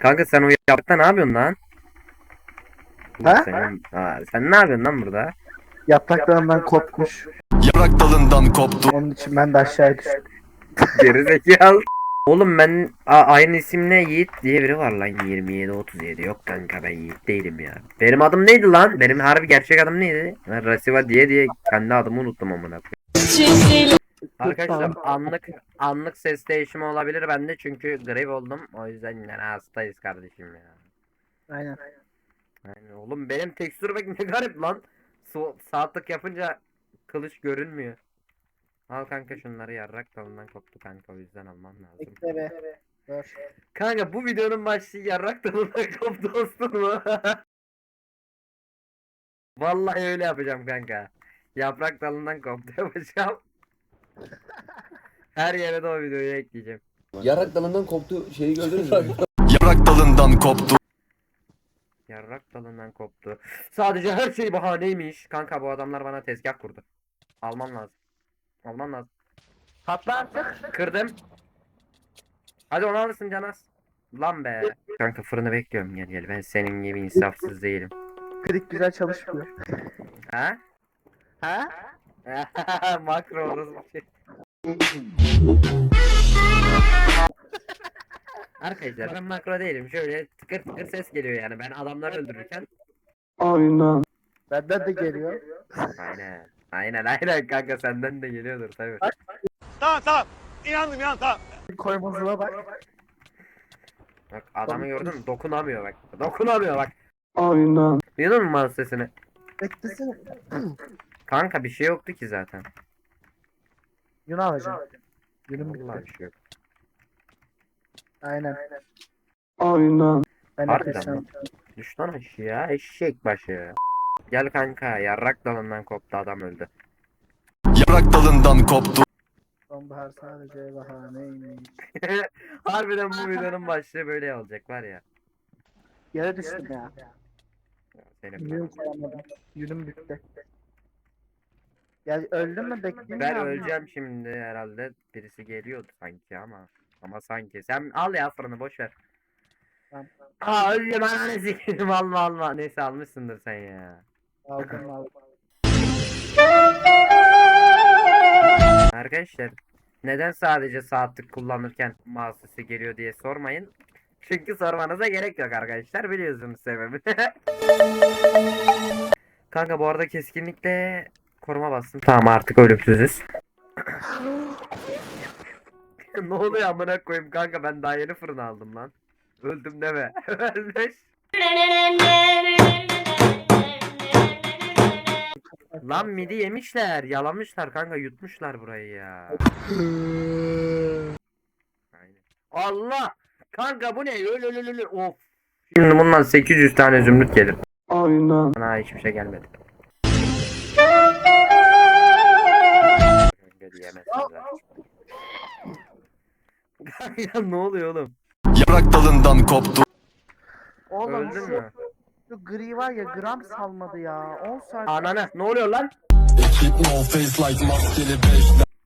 Kanka sen o yapta ne yapıyorsun lan? Ha? Sen, Aa, sen ne yapıyorsun lan burada? Yapraklarından kopmuş. Yaprak dalından koptu. Onun için ben de aşağıya düştüm. Gerizekalı. Oğlum ben a- aynı isimle Yiğit diye biri var lan 27 37 yok kanka ben Yiğit değilim ya. Benim adım neydi lan? Benim harbi gerçek adım neydi? Ben Rasiva diye diye kendi adımı unuttum amına koyayım. Arkadaşlar anlık anlık ses değişimi olabilir bende çünkü grip oldum. O yüzden yani hastayız kardeşim ya. Aynen. Yani oğlum benim tekstür bak ne garip lan. Su saatlik yapınca kılıç görünmüyor. Al kanka şunları yarrak dalından koptu kanka o yüzden alman lazım. Bekle be. Dur. Kanka bu videonun başlığı yarrak dalından koptu olsun mu? Vallahi öyle yapacağım kanka. Yaprak dalından koptu yapacağım. Her yere de o videoyu ekleyeceğim. Yarak dalından koptu şeyi gördünüz mü? Yaprak dalından koptu. Yarrak dalından koptu. Sadece her şey bahaneymiş. Kanka bu adamlar bana tezgah kurdu. Alman lazım. Alman lazım. Patla artık. Kırdım. Hadi onu alırsın Canas. Lan be. Kanka fırını bekliyorum gel gel. Ben senin gibi insafsız değilim. Klik güzel çalışmıyor. Ha? Ha? Makro orası bir şey. Arkadaşlar ben makro değilim. Şöyle tıkır tıkır ses geliyor yani. Ben adamları öldürürken Aynen. Benden de geliyor. Aynen. Aynen aynen kanka senden de geliyordur tabi. Tamam tamam. İnandım ya tamam. Koymazına bak. Bak adamı gördün mü? Dokunamıyor bak. Dokunamıyor bak. Aynen. Duydun mu mouse sesini? Beklesene. Kanka bir şey yoktu ki zaten. Yunu alacağım. Yunum Vallahi bitti. bir şey yok. Aynen. Aynen. Ben Harbiden de mi? Düş lan aşağıya eşek başı. Gel kanka yarrak dalından koptu adam öldü. Yaprak dalından koptu. Sonbahar sadece bahaneymiş. Harbiden bu videonun başlığı böyle olacak var ya. Yere düştüm ya. Senin Yunum koyamadım. Yunum bitti. Gel öldün mü bekleyeyim ben öleceğim şimdi herhalde. Birisi geliyordu sanki ama. Ama sanki. Sen al ya fırını boş ver. Tamam. Aa öleceğim ananı sikeyim alma alma. Neyse almışsındır sen ya. Aldım aldım. Arkadaşlar neden sadece saatlik kullanırken mouse geliyor diye sormayın. Çünkü sormanıza gerek yok arkadaşlar biliyorsunuz sebebini. Kanka bu arada keskinlikle koruma bastım. Tamam artık ölümsüzüz. ne oluyor amına koyayım kanka ben daha yeni fırın aldım lan. Öldüm deme. Ölmüş. Lan midi yemişler, yalamışlar kanka yutmuşlar burayı ya. Aynen. Allah! Kanka bu ne? Öl öl öl öl. Of. Şimdi bundan 800 tane zümrüt gelir. Aynen. Bana hiçbir şey gelmedi. Zaten. Kanka ne oluyor oğlum? Yaprak dalından koptu. Oğlum Öldün şu, mü? şu gri var ya gram salmadı ya. 10 saat. Ananı ne oluyor lan?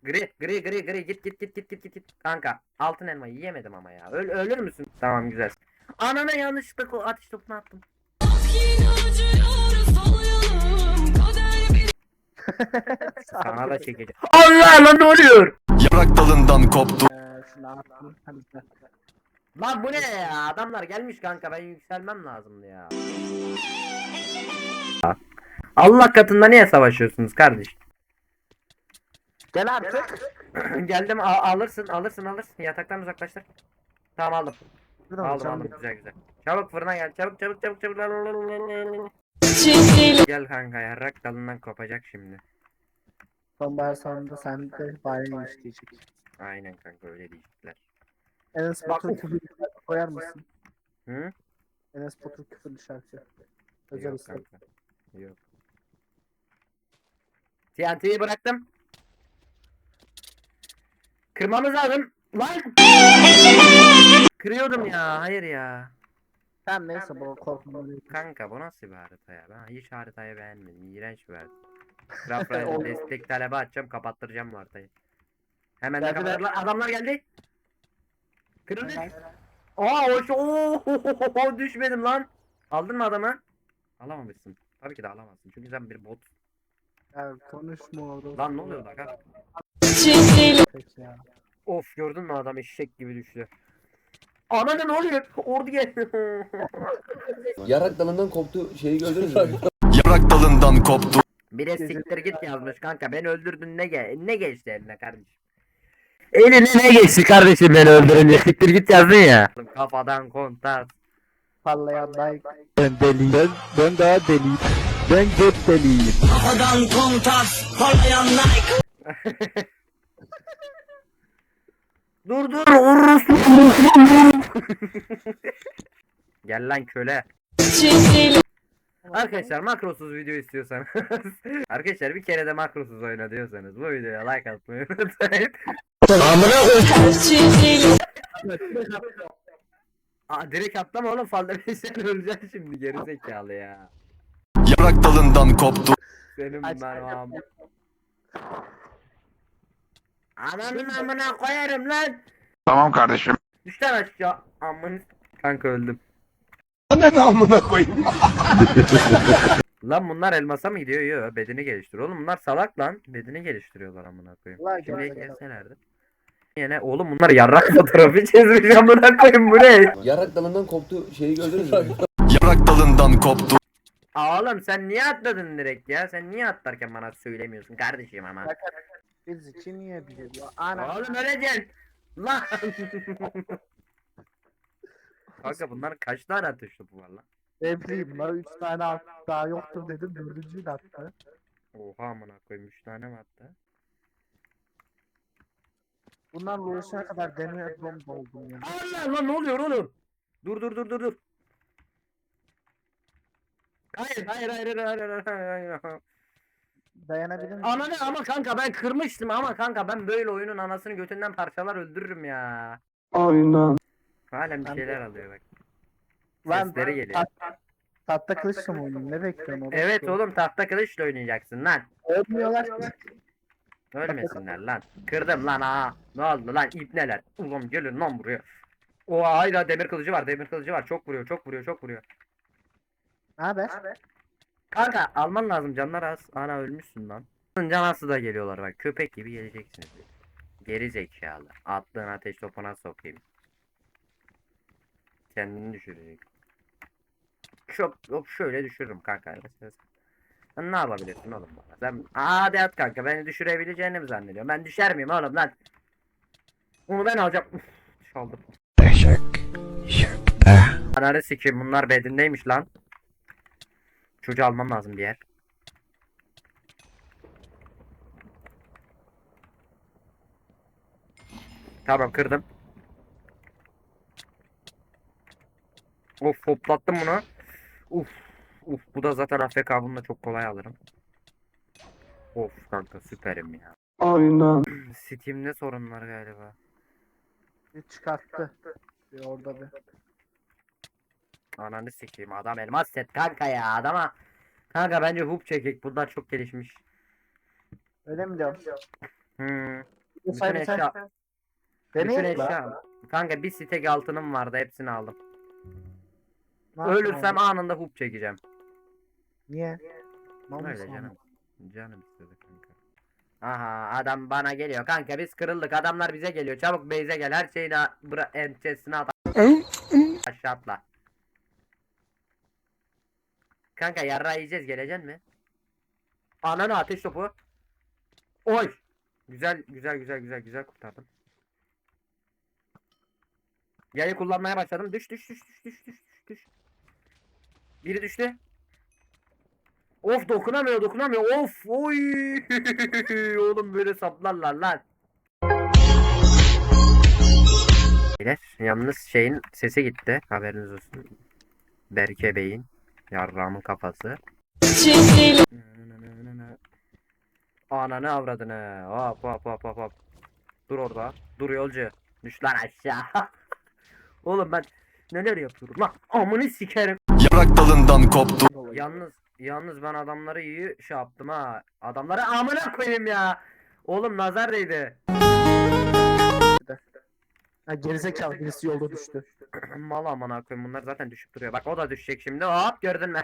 Gri gri gri gri git git git git git git git. Kanka altın elma yiyemedim ama ya. Öl ölür müsün? Tamam güzel. Anana yanlışlıkla ko- ateş topuna attım. Sana da çekeceğim. Allah lan ne oluyor? Yaprak dalından koptu. Ee. Hadi gel. Lan bu ne ya? Adamlar gelmiş kanka ben yükselmem lazımdı ya. Allah katında niye savaşıyorsunuz kardeş? Gel artık. Geldim a- alırsın alırsın alırsın yataktan uzaklaştır. Tamam aldım. Aldım aldım güzel güzel. Çabuk fırına gel çabuk çabuk çabuk çabuk. Gel kanka yarrak dalından kopacak şimdi. Sonbahar sonunda sen de bayram isteyecek. Aynen kanka öyle diyecekler. Enes Batur küfürlü şarkı koyar mısın? Hı? Enes Batur küfürlü şarkı. Özel Yok istek. kanka. Yok. TNT'yi bıraktım. Kırmamız lazım. Lan! Kırıyordum ya. Hayır ya. Tamam neyse bu korkma. Kanka bu nasıl bir harita ya? Ben hiç haritayı beğenmedim. İğrenç bir harita. Rafra'ya destek talebi atacağım. Kapattıracağım bu haritayı. Hemen de Geldiler. kapatırlar. Adamlar geldi. Kırıldı. Aa şu Oo, düşmedim lan. Aldın mı adamı? Alamamışsın. Tabii ki de alamazsın. Çünkü sen bir bot. Ya konuşma orada. Lan ne oluyor lan? Of gördün mü adam eşek gibi düştü. Ananı ne oluyor? Ordu gel. Yarak dalından koptu şeyi gördünüz mü? Yaprak dalından koptu bir de siktir git yazmış kanka. Beni öldürdün ne ge ne geçti eline kardeşim? Eline ne geçti kardeşim beni öldürünce siktir git yazdın ya. Kafadan kontak. Parlayan like. Ben deliyim. Ben, ben daha deliyim. Ben göt deliyim. Dur dur orospu. Gel lan köle. Arkadaşlar makrosuz video istiyorsanız Arkadaşlar bir kere de makrosuz oyna diyorsanız bu videoya like atmayı unutmayın. Aa, direkt atlama oğlum fazla bir sen öleceksin şimdi geri zekalı ya. Yaprak dalından koptu Senin am. Ananın amına koyarım lan. Tamam kardeşim. Düş lan aşağı. Amını. Kanka öldüm. Ananı amına koyayım. Lan bunlar elmasa mı gidiyor? Yok bedeni geliştiriyor. Oğlum bunlar salak lan. Bedeni geliştiriyorlar amına koyayım. Gel, gel. gelselerdi. Yine oğlum bunlar yarrak fotoğrafı çizmiş amına koyayım bu ne? Yarak dalından koptu şeyi gördünüz mü? Yaprak dalından koptu Aa, Oğlum sen niye atladın direkt ya? Sen niye atlarken bana söylemiyorsun kardeşim ama? Biz için niye biliyor? Ana. Oğlum öleceksin. Lan. Kanka bunların kaç tane atış topu var lan? Ne bileyim lan 3 tane at- daha yoktur dedim. Dördüncüyü de attı. Oha amına koyayım 3 tane mi attı? Bunlarla uğraşana kadar demir bomba oldum ya. Allah lan ne oluyor oğlum? Dur dur dur dur dur. Hayır hayır hayır hayır hayır hayır hayır. Dayanabilir misin? Ananı ama kanka ben kırmıştım ama kanka ben böyle oyunun anasını götünden parçalar öldürürüm ya. Aynen. Halen bir Ben şeyler alıyor bak. Lan Sesleri geliyor. tat- Tahta kılıçla mı oynayayım? Ne bekliyorsun oğlum? Evet oğlum tahta kılıçla oynayacaksın lan. Olmuyorlar ki. Ölmesinler lan. Kırdım lan ha. Ne oldu lan ibneler. Ulan gelin lan buraya. O hayda demir kılıcı var demir kılıcı var. Çok vuruyor çok vuruyor çok vuruyor. Ne haber? Kanka alman lazım canlar az. Ana ölmüşsün lan. Canası da geliyorlar bak köpek gibi geleceksiniz. Geri zekalı. Attığın ateş topuna sokayım. Kendini düşürecek. Çok hop şöyle düşürürüm kanka. Sen ne yapabilirsin oğlum bana? Sen hadi at kanka beni düşürebileceğini mi zannediyorsun? Ben düşer miyim oğlum lan? Onu ben alacağım. Çaldım. Ananı sikeyim bunlar bedindeymiş lan. Çocuğu almam lazım bir yer. Tamam kırdım. Of hoplattım bunu. Uf. Uf bu da zaten AFK bununla çok kolay alırım. Of kanka süperim ya. Aynen. Steam'de sorun var galiba. Bir çıkarttı. Bir orada bir. Ananı sikeyim adam elmas set kanka ya adama. Kanka bence hoop çekik bunlar çok gelişmiş. Öyle mi diyorsun? Hmm. Bütün eşya, bütün Deneyelim lan. eşya. Kanka bir stek altınım vardı hepsini aldım. Ne yapayım Ölürsem oğlum? anında hoop çekeceğim. Niye? Mal Öyle mısın canım. oğlum? Canım istedi kanka. Aha adam bana geliyor kanka biz kırıldık adamlar bize geliyor çabuk base'e gel her şeyini bıra entesine at aşağı atla. Kanka yarra yiyeceğiz geleceksin mi? Ananı ateş topu. Oy. Güzel güzel güzel güzel güzel kurtardım. Yayı kullanmaya başladım. Düş düş düş düş düş düş düş. Biri düştü. Of dokunamıyor dokunamıyor. Of oy. Oğlum böyle saplarlar lan. Yalnız şeyin sesi gitti. Haberiniz olsun. Berke Bey'in yarrağımın kafası. Ananı avradını. Hop hop hop hop hop. Dur orada. Dur yolcu. Düş lan aşağı. Oğlum ben neler yapıyorum lan. Amını sikerim. Yaprak dalından koptu Yalnız yalnız ben adamları iyi şey yaptım ha. Adamları amına koyayım ya. Oğlum nazar değdi. Ha gerizekalı birisi yolda düştü. Mal amına koyayım bunlar zaten düşüp duruyor. Bak o da düşecek şimdi. Hop gördün mü?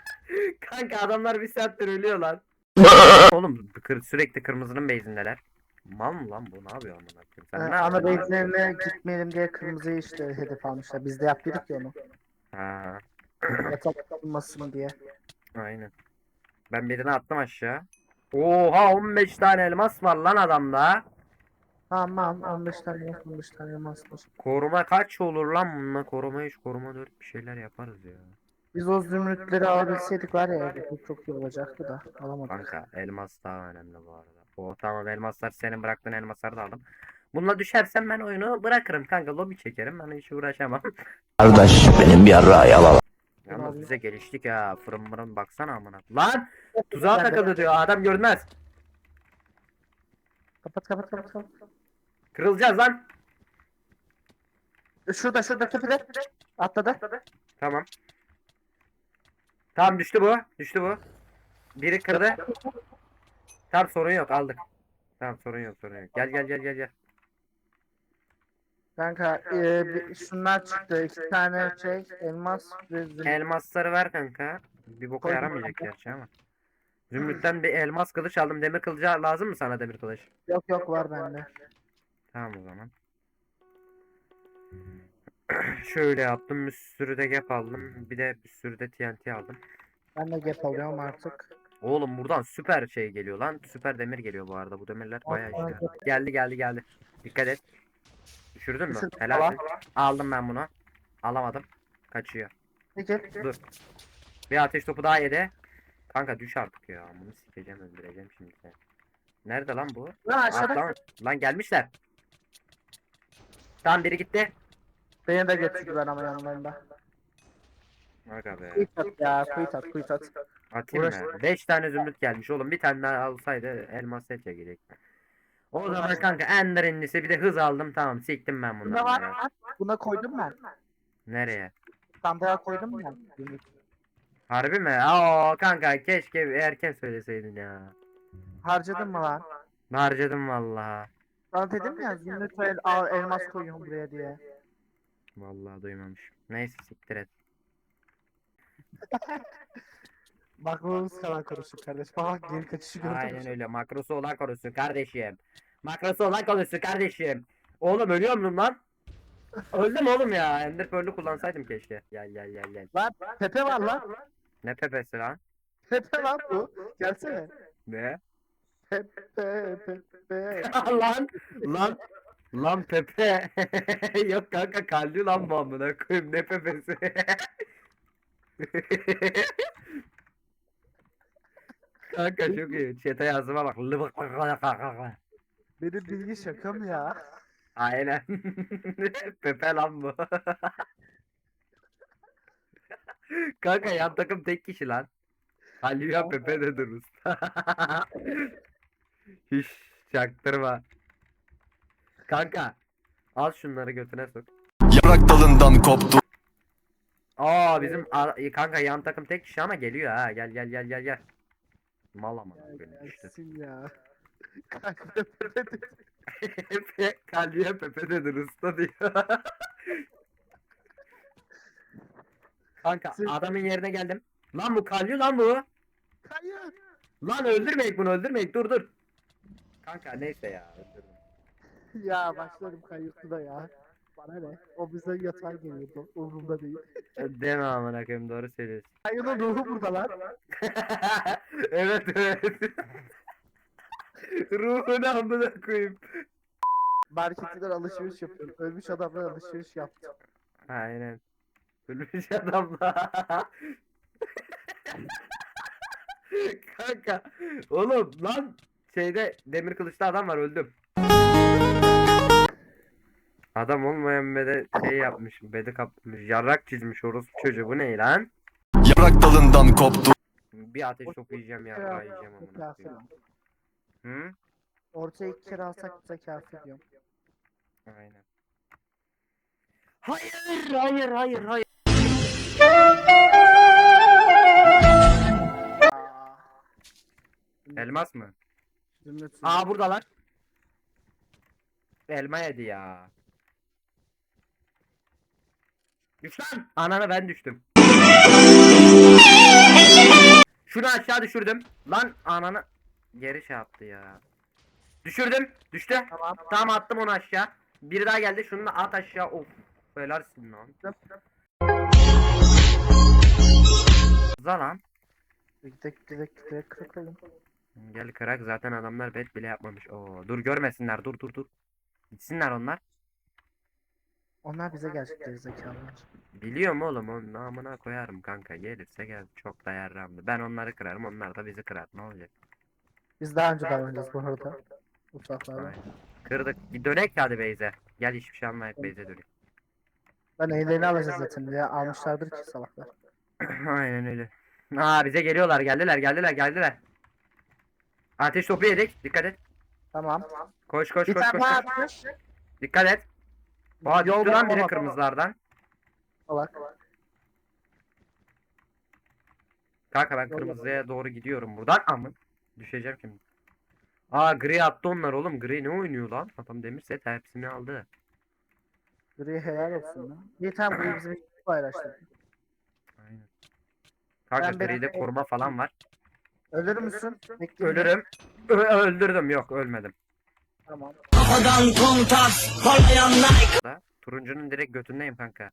Kanka adamlar bir saattir ölüyor lan. Oğlum kır, sürekli kırmızının beyzindeler. Mal mı lan bu? Ne yapıyor amına koyayım? Sen Ha, ana yapıyorsun? lan? base'lerine gitmeyelim diye kırmızıyı işte hedef almışlar. Biz de yaptık ya onu. Ha, Yatak yapılmasın diye. aynen. Ben birini attım aşağı. Oha 15 tane elmas var lan adamda. Tamam 15 tane yok 15 tane elmasmış. Koruma kaç olur lan bununla? Koruma 3, koruma 4 bir şeyler yaparız ya. Biz o zümrütleri alabilseydik var ya bu çok iyi olacaktı da alamadık. Kanka elmas daha önemli bu arada. O tamam elmaslar senin bıraktığın elmasları da aldım. Bununla düşersem ben oyunu bırakırım kanka lobi çekerim ben hiç uğraşamam. Kardeş benim bir yarrağı yalan. Yalnız bize geliştik ha fırın mırın baksana amına. Lan tuzağa takıldı diyor adam görmez. Kapat kapat kapat kapat. Kırılacağız lan. E, Şurada şurada tepede. Atladı. Tamam. Tamam düştü bu. Düştü bu. Biri kırdı. Tamam sorun yok aldık. Tamam sorun yok sorun yok. Gel gel gel gel gel. Kanka e, bir- şunlar çıktı. iki tane şey elmas ve zümrüt. Elmasları ver kanka. Bir boka Koydum yaramayacak kanka. gerçi ama. Zümrüt'ten bir elmas kılıç aldım. Demir kılıcı lazım mı sana demir kılıç? Yok yok var bende. Tamam o zaman. Şöyle yaptım. Bir sürü de gap aldım. Bir de bir sürü de TNT aldım. Ben de gap alıyorum artık. Oğlum buradan süper şey geliyor lan. Süper demir geliyor bu arada. Bu demirler bayağı Aa, işte. Geldi geldi geldi. Dikkat et. Düşürdün mü? Düşürdüm. Helal. Al. Aldım ben bunu. Alamadım. Kaçıyor. Peki. Dur. Bir ateş topu daha yedi. Kanka düş artık ya. Bunu sikeceğim öldüreceğim şimdi seni. Nerede lan bu? Lan aşağıda. lan, lan gelmişler. Tamam biri gitti. Beni de getirdiler ama yanlarında. Aga be. Kuyut at ya kuyut at kuyut at. Atayım Uğraş. mı? 5 tane zümrüt gelmiş oğlum. Bir tane daha alsaydı elmas set çekecek. O zaman kanka ender inlisi bir de hız aldım. Tamam siktim ben bunları. var ya. var. Buna koydum ben. Nereye? Sandığa koydum ben. Harbi mi? Aa kanka keşke erken söyleseydin ya. Harcadın mı lan? Harcadım vallahi. Sana dedim ya zümrüt el, al, elmas koyuyorum buraya diye. Vallahi duymamışım. Neyse siktir et. Baklığımız kadar konuştuk kardeş. Bak geri kaçışı gördün Aynen öyle. Makrosu olan konuşsun kardeşim. Makrosu olan konuşsun kardeşim. Oğlum ölüyor muyum lan? Öldüm oğlum ya. Ender Pearl'ü kullansaydım keşke. Gel gel gel gel. Lan Pepe var lan. Ne pepesi lan? Pepe lan bu. Gelsene. Ne? Pepe Pepe. lan lan lan Pepe. Yok kanka kaldı lan bu amına koyayım ne Pepe'si. kanka çok iyi. Chat'e yazdıma bak. Lıbık Benim bilgi şaka mı ya? Aynen. Pepe lan bu. Kanka yan takım tek kişi lan. Halilya Pepe de duruz. Hiç çaktırma. Kanka. Al şunları götüne sok. Yaprak dalından koptu Aa bizim a- kanka yan takım tek kişi ama geliyor ha. Gel gel gel gel gel. Mal ama benim işte. Gelsin ya. Kanka Pepe de- Pepe Kalbiye Pepe dedir usta diyor. Kanka Siz- adamın yerine geldim. Lan bu kalıyor lan bu. Hayır. Lan öldürmeyek bunu öldürmeyek dur dur. Kanka neyse ya öldürdüm. Ya başlarım kayıtlı da ya. Bana ne? O bize yatağa geliyordu. Umurumda değil. Deme amına koyayım doğru söylüyorsun. Kayının ruhu burada lan. evet evet. Ruhunu amına koyayım. Marketçiler alışveriş yapıyor. Ölmüş adamlar alışveriş yaptı. Aynen. Ölmüş adamla. Kanka. Oğlum lan şeyde demir kılıçlı adam var öldüm. Adam olmayan bede şey yapmış, bede kapmış, yarrak çizmiş orospu çocuğu bu ne lan? Yaprak dalından koptu Bir ateş yiyeceğim yarrağı yiyeceğim amına koyayım. Hı? Ortaya iki kere alsak bize kafi diyorum. Aynen. Hayır, hayır, hayır, hayır. Elmas mı? Zümrüt. Aa buradalar. Elma yedi ya. Düş lan. Anana ben düştüm. Şunu aşağı düşürdüm. Lan ananı geri şey yaptı ya. Düşürdüm. Düştü. Tamam. Tamam attım onu aşağı. Bir daha geldi. Şunu da at aşağı. Of. Helalsin lan. Hızla lan. Gidek gidek gidek kırıklayın. Gel kırak zaten adamlar bet bile yapmamış. Oo, dur görmesinler. Dur dur dur. Gitsinler onlar. Onlar bize gelecek gerizekalılar. Biliyorum oğlum onun namına koyarım kanka. Gelirse gel. Çok da yarramdı. Ben onları kırarım. Onlar da bizi kırar. Ne olacak? Biz daha önce davranacağız bu arada. Uçaklarda. Kırdık. Bir dönek hadi Beyze. Gel hiçbir şey almayıp Beyze dönek. Ben eğlerini alacağız zaten diye almışlardır ki salaklar. Aynen öyle. Aa bize geliyorlar. Geldiler geldiler geldiler. Ateş topu yedik. Dikkat et. Tamam. Koş koş Bir koş tane koş. daha koş. atmış. Dikkat et. Aa Yol düştü lan biri bulamadı. kırmızılardan. Salak. Kanka ben Yol kırmızıya doğru gidiyorum buradan. Amın. Düşeceğim şimdi. Aa gri attı onlar oğlum. Gri ne oynuyor lan? Adam demir set hepsini aldı. Gri helal olsun lan. İyi tamam gri bizim ekip paylaştı. Aynen. Kanka Ben gride koruma falan var. Ölür müsün? Mi? Ölürüm. Ö- öldürdüm yok ölmedim. Tamam. Turuncunun direkt götündeyim kanka.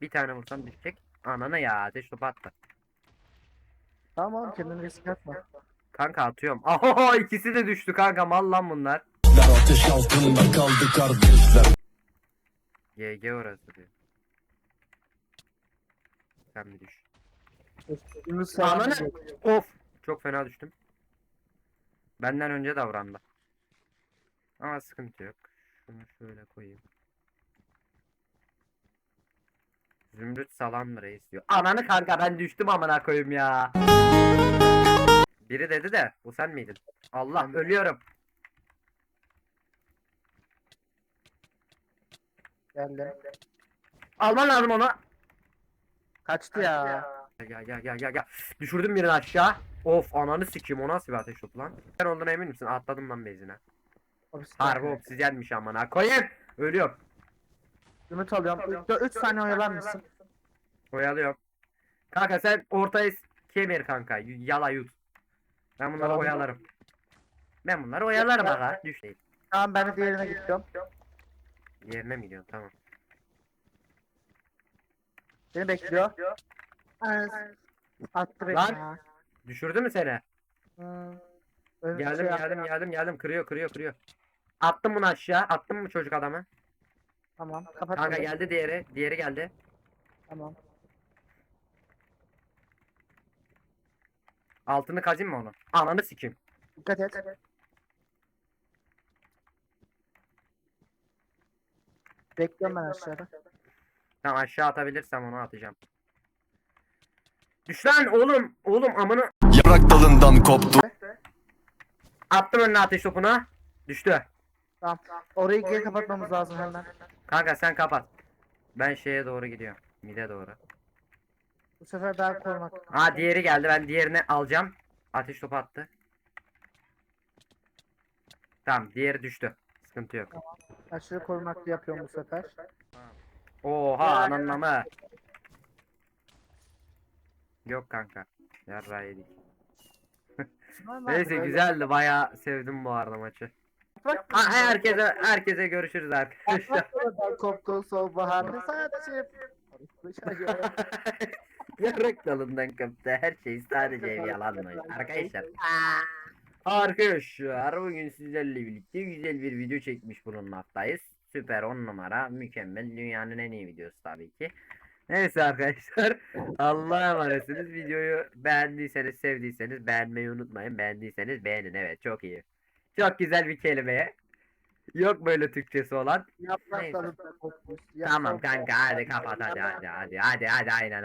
Bir tane vursam düşecek. Anana ya ateş topu attı. Tamam kendini risk atma. Kanka atıyorum. Aho ikisi de düştü kanka mal lan bunlar. Ateş altında kaldı kardeşler GG orası diyor. Sen bir düş. Ananı-. Of. Çok fena düştüm. Benden önce davrandı. Ama sıkıntı yok. Şunu şöyle koyayım. Zümrüt salam reis diyor. Ananı kanka ben düştüm amına koyayım ya. Biri dedi de bu sen miydin? Allah ölüyorum. Geldim. Alman lazım onu. Kaçtı ya. Gel gel gel gel gel. Düşürdüm birini aşağı. Of ananı sikeyim o nasıl bir ateş topu lan? Sen olduğuna emin misin? Atladım lan bezine. Harbi obsidyenmiş amına koyayım. Ölüyorum. Ümit alıyorum. 3 saniye oyalar mısın? Oyalıyorum. Kanka sen ortayı s- kemir kanka. Yala yut. Ben bunları Tamam. oyalarım. Ben bunları oyalarım aga. Düş değil. Tamam ben de diğerine gidiyorum. Yerine mi gidiyorsun? Tamam. Beni bekliyor. Az. Attı beni Lan. ya. Düşürdü mü seni? Hmm. Öyle bir Geldim şey geldim geldim geldim. Kırıyor kırıyor kırıyor. Attım bunu aşağı. Attım mı çocuk adamı? Tamam kapat. Kanka bunu. geldi diğeri. Diğeri geldi. Tamam. Altını kazayım mı onu? Ananı sikeyim. Dikkat et. Bekliyorum ben aşağıda. Tamam aşağı atabilirsem onu atacağım. Düş lan oğlum. Oğlum amını. Yaprak dalından koptu Attım önüne ateş topunu. Düştü. Tamam. Orayı geri kapatmamız lazım hemen. Kanka sen kapat. Ben şeye doğru gidiyorum. Mide doğru. Bu sefer daha korumak. Ha diğeri geldi. Ben diğerini alacağım. Ateş topu attı. Tamam diğeri düştü. Sıkıntı yok. Aşırı korumaklı yapıyorum bu sefer. Oha ananın amı. Yok kanka. Yarrağı yedik. Neyse güzeldi. Bayağı sevdim bu arada maçı. Bak, Ha, herkese herkese görüşürüz arkadaşlar. Bak, Koptu sonbaharda sadece. Yarrak dalından koptu. Her şey sadece ev yalanmış. Arkadaşlar. Arkadaşlar bugün sizlerle birlikte güzel bir video çekmiş bulunmaktayız. Süper 10 numara mükemmel dünyanın en iyi videosu tabii ki. Neyse arkadaşlar Allah'a emanetsiniz. Videoyu beğendiyseniz sevdiyseniz beğenmeyi unutmayın. Beğendiyseniz beğenin evet çok iyi. Çok güzel bir kelimeye. Yok böyle Türkçesi olan. Yaprak Neyse. Tamam kanka hadi kapat hadi hadi hadi hadi hadi aynen.